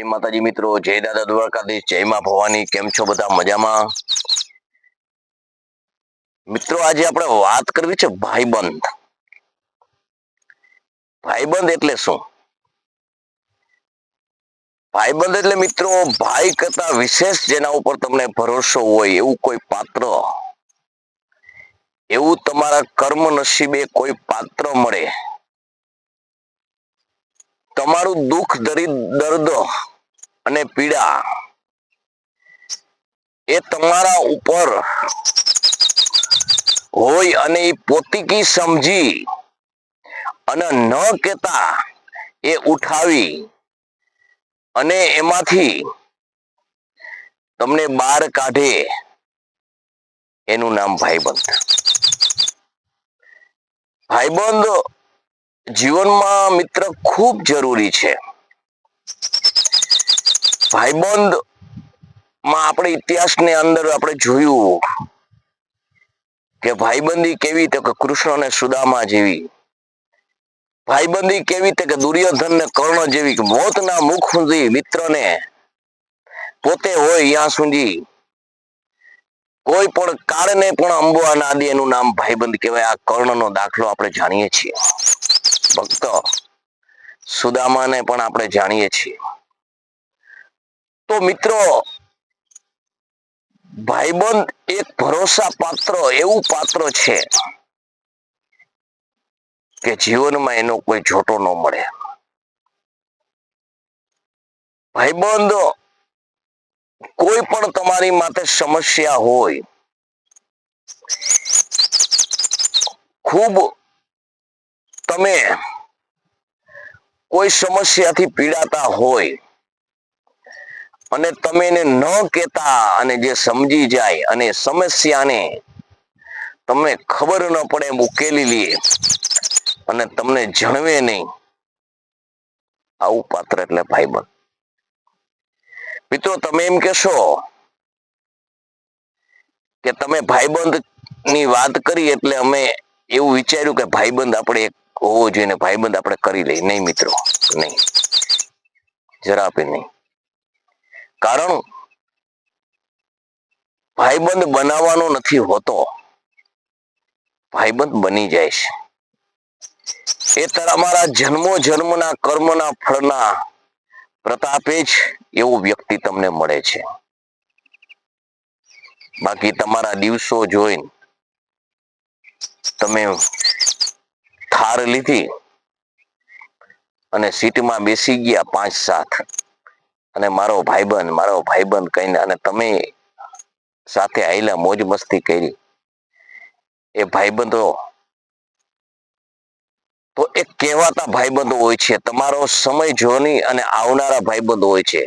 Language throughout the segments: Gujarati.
જય માતાજી મિત્રો, જય દાદા દ્વારકાધીશ, જય માં ભવાની, કેમ છો બધા મજામાં? મિત્રો, આજે આપણે વાત કરવી છે ભાઈબંધ. ભાઈબંધ એટલે શું? ભાઈબંધ એટલે મિત્રો, ભાઈ કરતા વિશેષ જેના ઉપર તમને ભરોસો હોય એવું કોઈ પાત્ર. એવું તમારા કર્મ નસીબે કોઈ પાત્ર મળે. તમારું દુઃખ દરી દર્દ અને પીડા એ તમારા ઉપર હોય અને એ પોતીકી સમજી અને ન કેતા એ ઉઠાવી અને એમાંથી તમને બહાર કાઢે એનું નામ ભાઈબંધ. ભાઈબંધ જીવનમાં મિત્ર ખૂબ જરૂરી છે. ભાઈબંધમાં આપણે ઇતિહાસની અંદર આપણે જોયું કે ભાઈબંધી કેવી તો કે કૃષ્ણ અને સુદામા જેવી, ભાઈબંધી કેવી તો કે દુર્યોધન ને કર્ણ જેવી કે મોતના મુખ સુધી મિત્રને પોતે હોય ત્યાં સુધી, કોઈ પણ કારણે પણ અંબુઆ ના દે એનું નામ ભાઈબંધ કહેવાય. આ કર્ણનો દાખલો આપણે જાણીએ છીએ. ભક્ત સુદામાને પણ આપણે જાણીએ છીએ. તો મિત્રો, ભાઈબંધ એક ભરોસા પાત્ર એવું પાત્ર છે કે જીવનમાં એનો કોઈ જોટો ન મળે. ભાઈબંધ કોઈ પણ તમારી માટે સમસ્યા હોય, ખૂબ તમે કોઈ સમસ્યાથી પીડાતા હોય અને તમે એને ન કહેતા અને જે સમજી જાય અને સમસ્યાને તમને ખબર ન પડે એમ ઉકેલી અને તમને જણવે નહીં. આવું પાત્ર એટલે ભાઈબંધ. મિત્રો, તમે એમ કહેશો કે તમે ભાઈબંધની વાત કરી એટલે અમે એવું વિચાર્યું કે ભાઈબંધ આપણે એક હોવો જોઈએ ને ભાઈબંધ આપણે કરી લઈએ. નહીં, મિત્રો, નહીં. જરા બી નહીં. કારણ ભાઈબંધ બનાવવાનો નથી હોતો. ભાઈબંધ બની જાય છે. એ તમારા જન્મો જન્મના કર્મના ફળના પ્રતાપે જ એવો વ્યક્તિ તમને મળે છે. બાકી તમારા દિવસો જોઈને તમે થાર લીધી અને સીટમાં બેસી ગયા પાંચ સાત. અને મારો ભાઈબંધ મારો ભાઈબંધ કહીને અને તમે સાથે આયેલા મોજ મસ્તી કરી. એ ભાઈબંધો, તો એ કહેવાતા ભાઈબંધો હોય છે. તમારો સમય જોની અને આવનારા ભાઈબંધો હોય છે.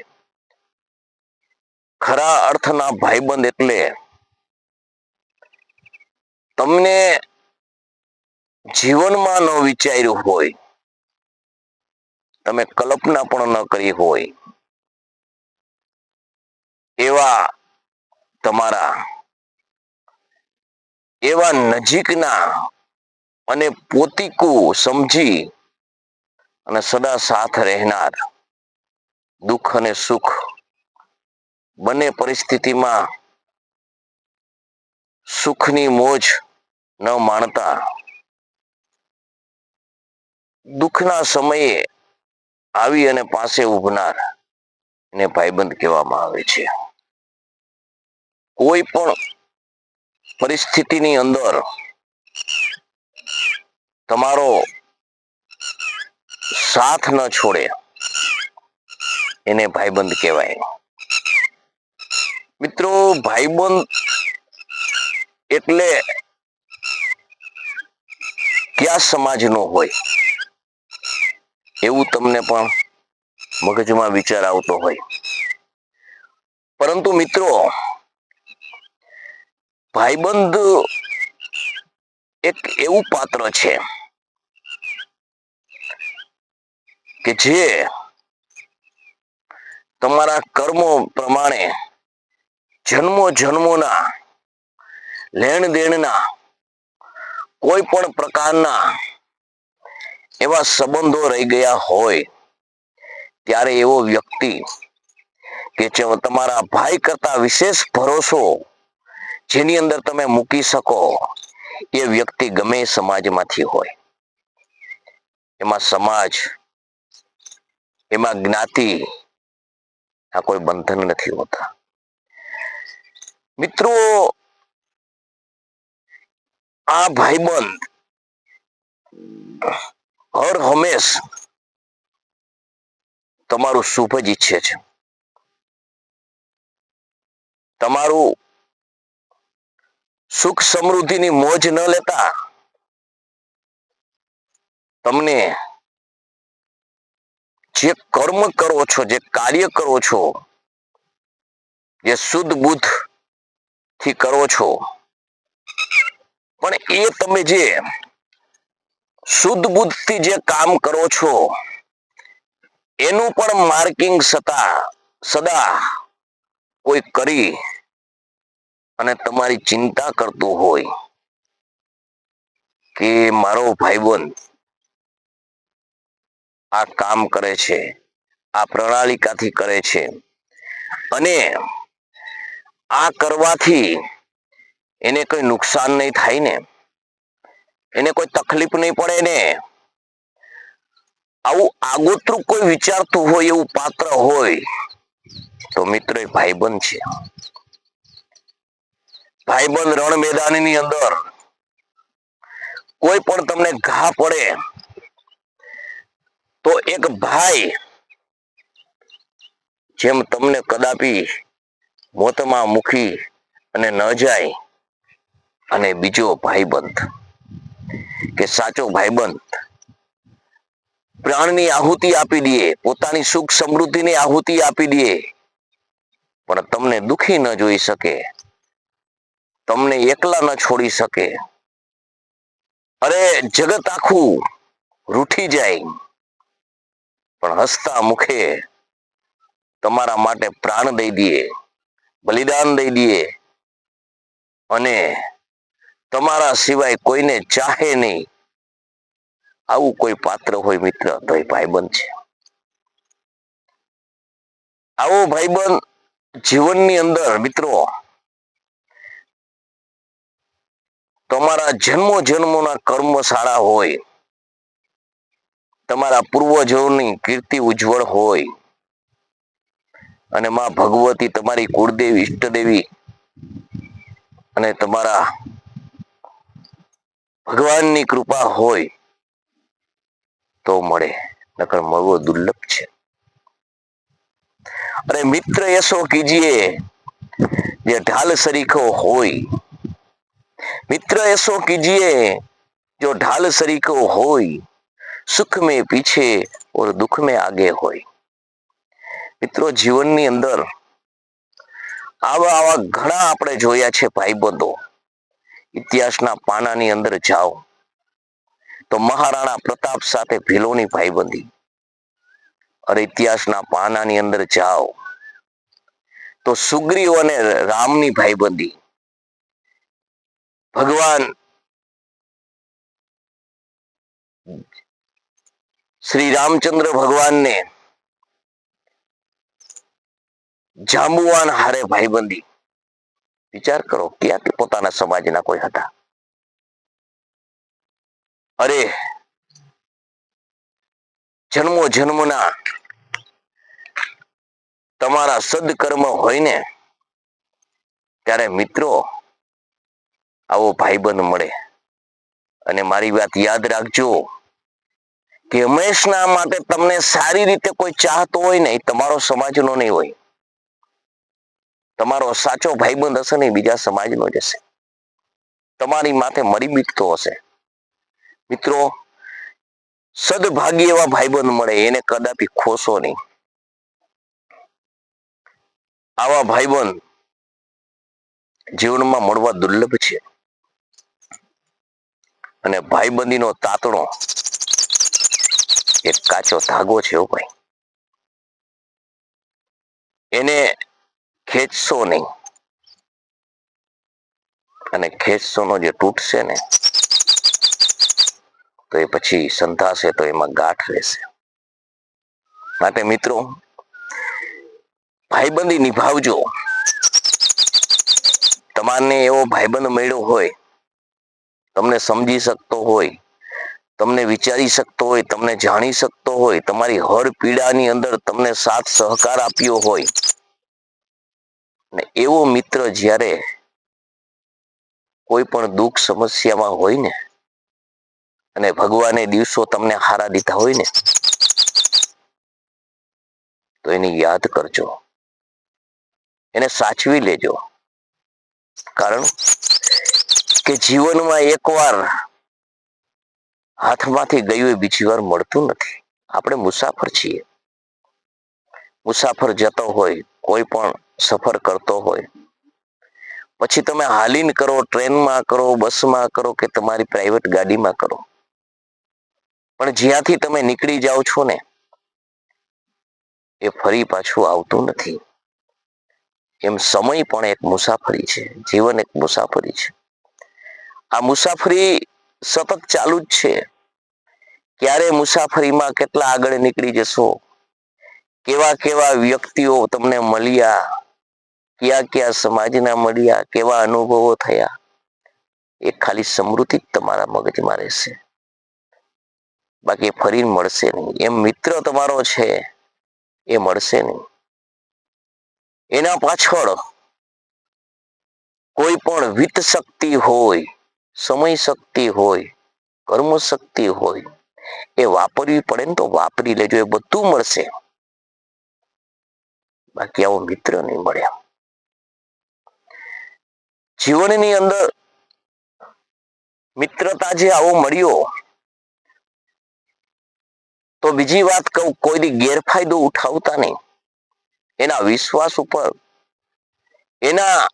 ખરા અર્થના ભાઈબંધ એટલે તમને જીવનમાં ન વિચાર્યું હોય. તમે કલ્પના પણ ન કરી હોય. એવા તમારા, એવા નજીકના અને પોતીકું સમજી અને સદા સાથ રહેનાર દુઃખ અને સુખ બંને પરિસ્થિતિમાં સુખની મોજ ન માણતા. દુઃખના સમયે આવી અને પાસે ઉભનાર, એને ભાઈબંધ કહેવામાં આવે છે. કોઈ પણ પરિસ્થિતિની અંદર તમારો સાથ ન છોડે એને ભાઈબંધ કહેવાય. મિત્રો, ભાઈબંધ એટલે કયા સમાજનો હોય એવું તમને પણ મગજમાં વિચાર આવતો હોય. પરંતુ મિત્રો ભાઈબંધ એક એવું પાત્ર છે કે જે તમારા કર્મો પ્રમાણે જન્મો જન્મોના લેણ દેણના કોઈ પણ પ્રકારના એવા સંબંધો રહી ગયા હોય, ત્યારે એવો વ્યક્તિ કે જે તમારા ભાઈ કરતા વિશેષ ભરોસો જેની અંદર તમે મૂકી શકો એ વ્યક્તિ ગમે સમાજમાંથી હોય. એમાં સમાજ, એમાં જ્ઞાતિ આ કોઈ બંધન નથી હોતા. મિત્રો, આ ભાઈબંધ હર હંમેશ તમારું શુભ જ ઈચ્છે છે. તમારું સુખ સમૃદ્ધિની મોજ ન લેતા તમને જે કર્મ કરો છો, જે કાર્ય કરો છો, જે શુદ્ધ બુદ્ધથી કરો છો, પણ એ તમે જે શુદ્ધ બુદ્ધથી જે કામ કરો છો, એનું પણ માર્કિંગ સતા, સદા કોઈ કરી અને તમારી ચિંતા કરતું હોય કે મારો ભાઈબંધ આ કામ કરે છે, આ પ્રણાલિકાથી કરે છે અને આ કરવાથી એને કોઈ નુકસાન નહીં થાય ને, એને કોઈ તકલીફ નહીં પડે ને, આવું આગોતરું કોઈ વિચારતું હોય એવું પાત્ર હોય તો મિત્ર ભાઈબંધ છે. ભાઈબંધ રણ મેદાનની અંદર કોઈ પણ તમને ઘા પડે, તો એક ભાઈ જેમ તમને કદાપી મોતમાં મૂકી અને ન જાય, અને બીજો ભાઈબંધ, કે સાચો ભાઈબંધ પ્રાણની આહુતિ આપી દે, પોતાની સુખ સમૃદ્ધિની આહુતિ આપી દે, પણ તમને દુખી ન જોઈ શકે. તમને એકલા ન છોડી શકે. અરે, જગત આખું રૂઠી જાય. પણ હસતા મુખે તમારા માટે પ્રાણ દઈ દે બલિદાન દઈ દે અને તમારા સિવાય કોઈને ચાહે નહીં. આવું કોઈ પાત્ર હોય મિત્ર, તો એ ભાઈબંધ છે. આવો ભાઈબંધ જીવનની અંદર, મિત્રો તમારા જન્મો જન્મોના કર્મ સારા હોય, તમારા પૂર્વજોની કીર્તિ ઉજ્જવળ હોય, અને માં ભગવતી તમારી કુળદેવી, ઈષ્ટદેવી અને તમારા ભગવાનની કૃપા હોય તો મળે, નકર મળવો દુર્લભ છે. અરે મિત્ર એસો કીજીએ જે ઢાલ સરીખો હોય મિત્ર ऐसो कीजिए जो ढाल सरीको હોય સુખ में पीछे और दुख में आगे હોય મિત્રો જીવનની અંદર આવા આવા ઘણા આપણે જોયા છે ભાઈબંધો ઇતિહાસના પાનાની અંદર જાઓ તો મહારાણા પ્રતાપ સાથે ભીલોની ભાઈબંધી અરે ઇતિહાસના પાનાની અંદર જાઓ તો સુગ્રીવ અને રામની ભાઈબંધી ભગવાન શ્રી રામચંદ્ર ભગવાનને જાંબુવાન હારે ભાઈબંધી. વિચાર કરો ક્યાંથી પોતાના સમાજના કોઈ હતા? અરે, જન્મો જન્મના તમારા સદકર્મ હોય ને, ત્યારે મિત્રો આવો ભાઈબંધ મળે. અને મારી વાત યાદ રાખજો કે હંમેશના માટે તમને સારી રીતે કોઈ ચાહતો હોય ને એ તમારો સમાજનો નહીં હોય. તમારો સાચો ભાઈબંધ હશે ને એ બીજા સમાજનો જ હશે. તમારી માથે મરી બીકતો હશે. મિત્રો સદભાગી એવા ભાઈબંધ મળે એને કદાપી ખોશો નહીં. આવા ભાઈબંધ જીવનમાં મળવા દુર્લભ છે. અને ભાઈબંધીનો તાતણો એક કાચો ધાગો છે એવું ભાઈ. એને ખેંચશો નહીં. અને ખેંચશોનો જે તૂટશે ને, તો એ પછી સંધાશે તો એમાં ગાંઠ રહેશે. માટે મિત્રો, ભાઈબંધી નિભાવજો. તમારને એવો ભાઈબંધ મળ્યો હોય તમને સમજી શકતો હોય, તમને વિચારી શકતો હોય, તમને જાણી શકતો હોય, તમારી હર પીડાની અંદર તમને સાથ સહકાર આપ્યો હોય. ને એવો મિત્ર જ્યારે કોઈ પણ દુઃખ સમસ્યામાં હોય ને, અને ભગવાને દિવસો તમને હારા દીધા હોય ને, તો એની યાદ કરજો. એને સાચવી લેજો. કારણ કે જીવનમાં એકવાર હાથમાંથી ગયું એ બીજી વાર મળતું નથી. આપણે મુસાફર છીએ. મુસાફર જતો હોય, કોઈ પણ સફર કરતો હોય. પછી તમે હાલીન કરો, ટ્રેનમાં કરો, બસમાં કરો કે તમારી પ્રાઇવેટ ગાડીમાં કરો. પણ જ્યાંથી તમે નીકળી જાઓ છો ને, એ ફરી પાછું આવતું નથી. એમ સમય પણ એક મુસાફરી છે. જીવન એક મુસાફરી છે. આ મુસાફરી સતત ચાલુ જ છે. ક્યારે મુસાફરીમાં કેટલા આગળ નીકળી જશો? કેવા કેવા વ્યક્તિઓ તમને મળ્યા? કયા કયા સમાજના મળ્યા? કેવા અનુભવો થયા? એ ખાલી સમૃદ્ધિ જ તમારા મગજમાં રહેશે. બાકી ફરી મળશે નહીં. એમ મિત્ર તમારો છે, એ મળશે નહીં. એના પાછળ કોઈ પણ વિત શક્તિ હોય સમય શક્તિ હોય કર્મ શક્તિ હોય, એ વાપરવી પડે ને તો વાપરી લેજો, એ બધું મળશે. બાકી આવો મિત્ર નહીં મળે જીવનની અંદર મિત્રતા જે આવો મળ્યો, તો બીજી વાત કહું, કોઈની ગેરફાયદો ઉઠાવતા નહીં. એના વિશ્વાસ ઉપર, એના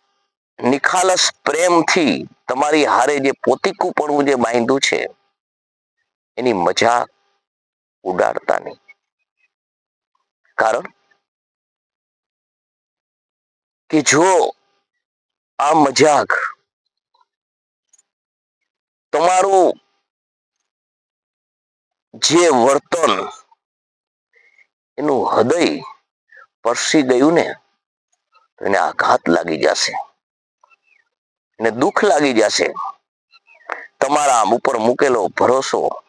નિખાલસ પ્રેમથી તમારી હારે જે પોતીકુપણું જે બાંધ્યું છે, એની મજા ઉડાડતા નહીં. કારણ કે જો આ મજાક તમારું જે વર્તન એનું હૃદય પરસી ગયું ને એને આઘાત લાગી જશે. એને દુઃખ લાગી જશે. તમારા ઉપર મૂકેલો ભરોસો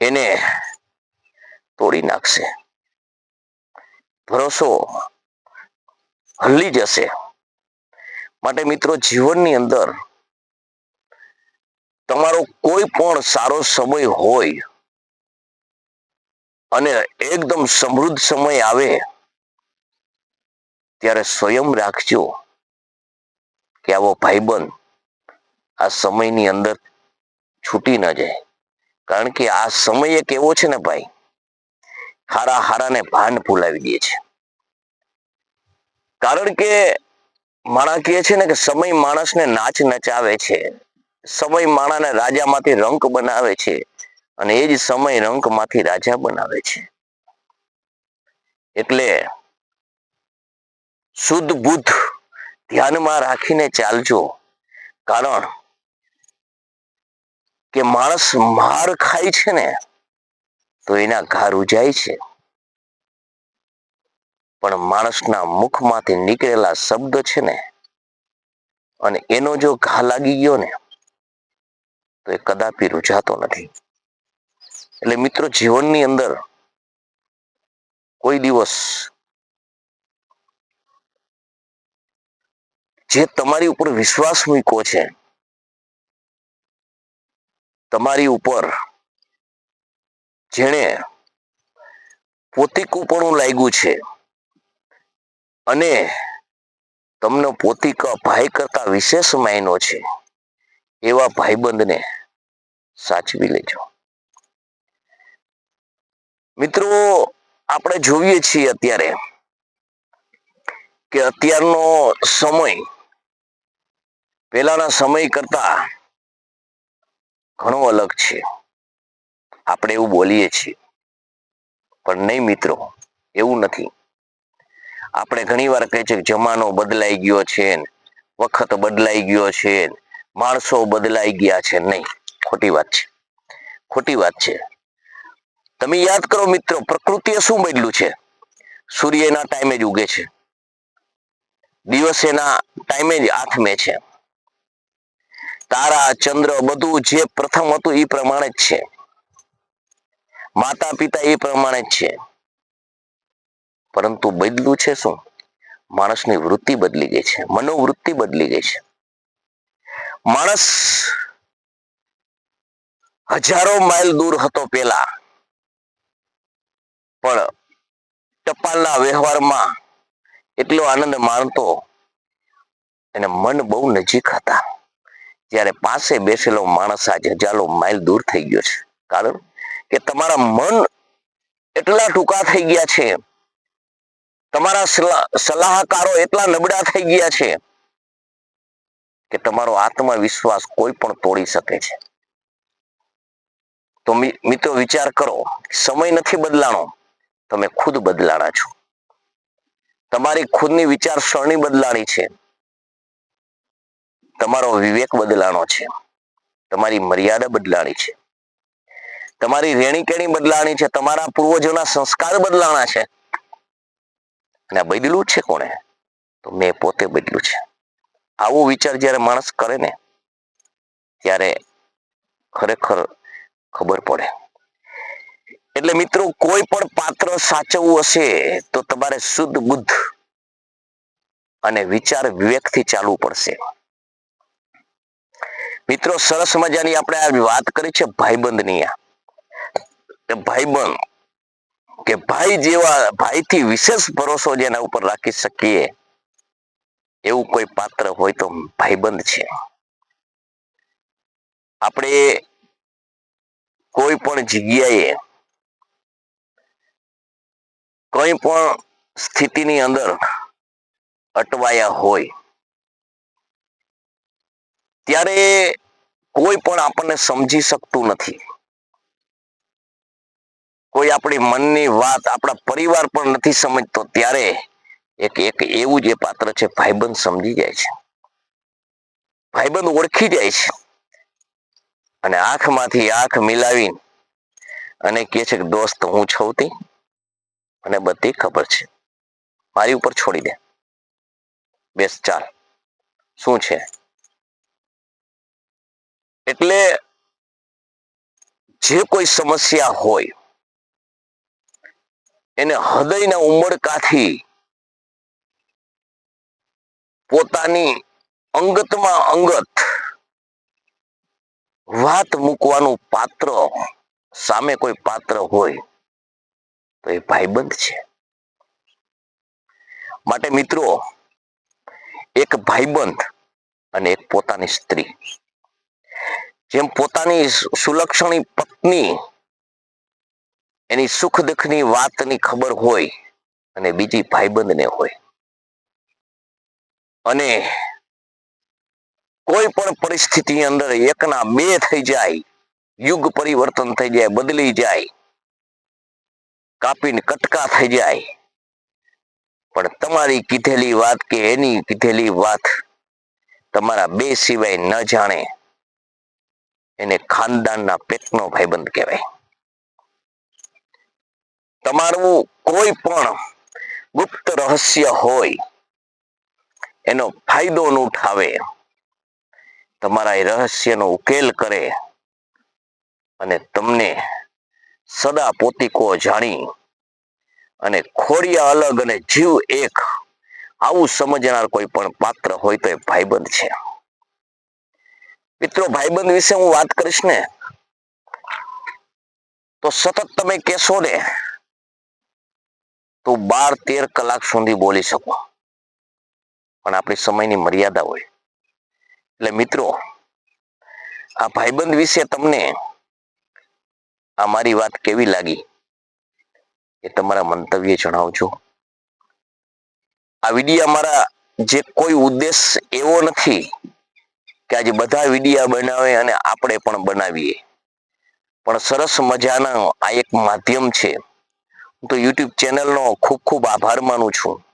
એને તોડી નાખશે. ભરોસો હલી જશે. માટે મિત્રો જીવનની અંદર તમારો કોઈ પણ સારો સમય હોય અને એકદમ સમૃદ્ધ સમય આવે, ત્યારે સ્વયં રાખજો. કે આવો ભાઈબંધ આ સમયની અંદર છૂટી ન જાય. કારણ કે આ સમય એક એવો છે ને ભાઈ, હારા હારાને ભાન ભૂલાવી દે છે. કારણ કે માણા કહે છે ને કે સમય માણસને નાચ નચાવે છે. સમય માણાને રાજામાંથી રંક બનાવે છે અને એ જ સમય રંકમાંથી રાજા બનાવે છે. એટલે શુદ્ધ બુદ્ધ ધ્યાનમાં રાખીને ચાલજો. કારણ કે માણસ માર ખાય છે ને, તો એના ઘા રૂજાય છે. પણ માણસના મુખમાંથી નીકળેલા શબ્દ છે ને, અને એનો જો ઘા લાગી ગયો ને, તો એ કદાપી રૂજાતો નથી. એટલે મિત્રો, જીવનની અંદર કોઈ દિવસ જે તમારી ઉપર વિશ્વાસ મૂક્યો છે, તમારી ઉપર જેણે પોતિકુપણું લાગ્યું છે અને તમને પોતિક ભાઈ કરતા વિશેષ માયનો છે, એવા ભાઈબંધને સાચવી લેજો. મિત્રો, આપણે જોઈએ છીએ અત્યારે કે અત્યારનો સમય પહેલાના સમય કરતા ઘણો અલગ છે. આપણે એવું બોલીએ છીએ. પણ નહીં મિત્રો, એવું નથી. આપણે ઘણી વાર કહે છે જમાનો બદલાઈ ગયો છે વખત બદલાઈ ગયો છે માણસો બદલાઈ ગયા છે નહીં. ખોટી વાત છે. ખોટી વાત છે. તમે યાદ કરો મિત્રો પ્રકૃતિએ શું બદલ્યું છે? સૂર્યના ટાઈમે જ ઉગે છે. દિવસેના ટાઈમે જ આથમે છે. તારા, ચંદ્ર બધું જે પ્રથમ હતું એ પ્રમાણે જ છે. માતા પિતા એ પ્રમાણે જ છે. પરંતુ બદલું છે શું? માણસની વૃત્તિ બદલી ગઈ છે. મનોવૃત્તિ બદલી ગઈ છે. માણસ હજારો માઇલ દૂર હતો પેલા પણ ટપાલના વ્યવહારમાં એટલો આનંદ માણતો, એને મન બહુ નજીક હતા. જ્યારે પાસે બેસેલો માણસ આજે હજારો માઇલ દૂર થઈ ગયો છે. કારણ કે તમારા મન એટલા ટૂંકા થઈ ગયા છે. તમારા સલાહકારો એટલા નબળા થઈ ગયા છે કે તમારો આત્મવિશ્વાસ કોઈ પણ તોડી શકે છે. તો મિત્રો વિચાર કરો, સમય નથી બદલાણો, તમે ખુદ બદલાણા છો. તમારી ખુદની વિચારસરણી બદલાણી છે. તમારો વિવેક બદલાણો છે. તમારી મર્યાદા બદલાણી છે. તમારી રેણી બદલાણી છે. તમારા પૂર્વજોના સંસ્કાર બદલાણા છે. અને બદલું છે કોને તો મેં પોતે બદલું છે. આવો વિચાર જ્યારે માણસ કરે ને, ત્યારે ખરેખર ખબર પડે. એટલે મિત્રો, કોઈ પણ પાત્ર સાચવવું હશે, તો તમારે શુદ્ધ બુદ્ધ અને વિચાર વિવેકથી ચાલવું પડશે. મિત્રો, સરસ મજાની આપણે આ વાત કરી છે ભાઈબંધની આ. ભાઈબંધ, કે ભાઈ જેવા, ભાઈથી વિશેષ ભરોસો જેના ઉપર રાખી શકીએ, એવું કોઈ પાત્ર હોય તો ભાઈબંધ છે આપણે કોઈ પણ જગ્યાએ, કોઈ પણ સ્થિતિની અંદર અટવાયા હોય ત્યારે કોઈ પણ આપણને સમજી શકતું નથી. કોઈ આપણી મનની વાત આપણા પરિવાર પણ નથી સમજતો, ત્યારે એક એક એવું જે પાત્ર છે, ભાઈબંધ સમજી જાય છે. ભાઈબંધ ઓળખી જાય છે. અને આંખમાંથી આંખ મિલાવી અને કહે છે કે, દોસ્ત, હું છું તી. મને બધી ખબર છે. મારી ઉપર છોડી દે. બેસ, ચાલ. શું છે? એટલે જે કોઈ સમસ્યા હોય, એને હૃદયના ઉમળકાથી પોતાની અંગતમાં અંગત વાત મૂકવાનું પાત્ર સામે કોઈ પાત્ર હોય, તો એ ભાઈબંધ છે. માટે મિત્રો, એક ભાઈબંધ અને એક પોતાની સ્ત્રી. જેમ પોતાની સુલક્ષણી પત્ની, એની સુખ દુઃખની વાતની ખબર હોય અને બીજી ભાઈબંધને હોય. અને કોઈ પણ પરિસ્થિતિ અંદર એકના બે થઈ જાય, યુગ પરિવર્તન થઈ જાય, બદલી જાય, કાપીને કટકા થઈ જાય, પણ તમારી કીધેલી વાત કે એની કીધેલી વાત તમારા બે સિવાય ન જાણે એને ખાનદાનના પેટનો ભાઈબંધ કહેવાય. તમારું કોઈ પણ ગુપ્ત રહસ્ય હોય, એનો ફાયદો ન ઉઠાવે, તમારા એ રહસ્યનો ઉકેલ કરે અને તમને સદા પોતીકો જાણી અને ખોડિયા અલગ અને જીવ એક આવું સમજનાર કોઈ પણ પાત્ર હોય તો એ ભાઈબંધ છે. મિત્રો, ભાઈબંધ વિશે હું વાત કરીશ ને, તો સતત તમે કહેશો ને, તો બાર તેર કલાક સુધી બોલી શકો. પણ આપણી સમયની મર્યાદા હોય. એટલે મિત્રો, આ ભાઈબંધ વિશે તમને આ મારી વાત કેવી લાગી? એ તમારા મંતવ્ય જણાવજો. આ વીડિયો અમારા જે કોઈ ઉદ્દેશ એવો નથી કે આજે બધા વિડીયા બનાવે અને આપણે પણ બનાવીએ. પણ સરસ મજાના આ એક માધ્યમ છે. હું તો યુટ્યુબ ચેનલનો ખૂબ ખૂબ આભાર માનું છું.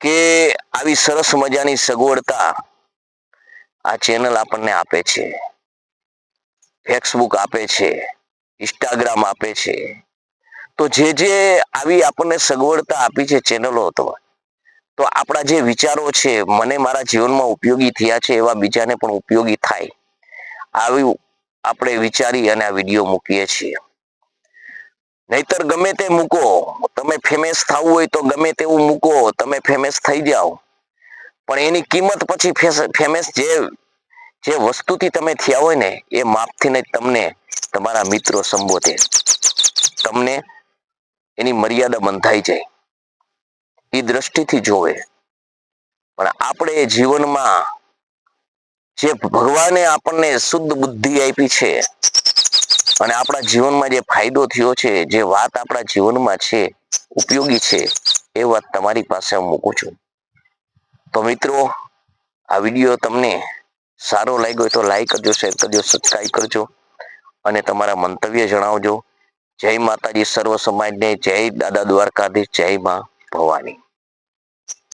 કે આવી સરસ મજાની સગવડતા આ ચેનલ આપણને આપે છે. ફેસબુક આપે છે. ઇન્સ્ટાગ્રામ આપે છે. તો જે જે આવી આપણને સગવડતા આપી છે ચેનલો તો તો આપણા જે વિચારો છે, મને મારા જીવનમાં ઉપયોગી થયા છે, એવા બીજાને પણ ઉપયોગી થાય. આવી આપણે વિચારી અને આ વીડિયો મૂકીએ છીએ. નહીતર ગમે તે મૂકો, તમે ફેમસ થવું હોય તો ગમે તેવું મૂકો, તમે ફેમસ થઈ જાઓ. પણ એની કિંમત પછી ફેમસ જે જે વસ્તુથી તમે થયા હોય ને, એ માપથી ને તમને તમારા મિત્રો સંબોધે. તમને એની મર્યાદા બંધાઈ જાય. એ દ્રષ્ટિથી જોવે. પણ આપણે જીવનમાં જે ભગવાને આપણને શુદ્ધ બુદ્ધિ આપી છે અને આપણા જીવનમાં જે ફાયદો થયો છે, જે વાત આપણા જીવનમાં છે, ઉપયોગી છે, એ વાત તમારી પાસે હું મૂકું છું. તો મિત્રો, આ વીડિયો તમને સારો લાગ્યો તો લાઈક કરજો શેર કરજો સબસ્ક્રાઈબ કરજો અને તમારા મંતવ્ય જણાવજો. જય માતાજી, સર્વ સમાજને જય દાદા દ્વારકાધીશ, જય માં ભવાની.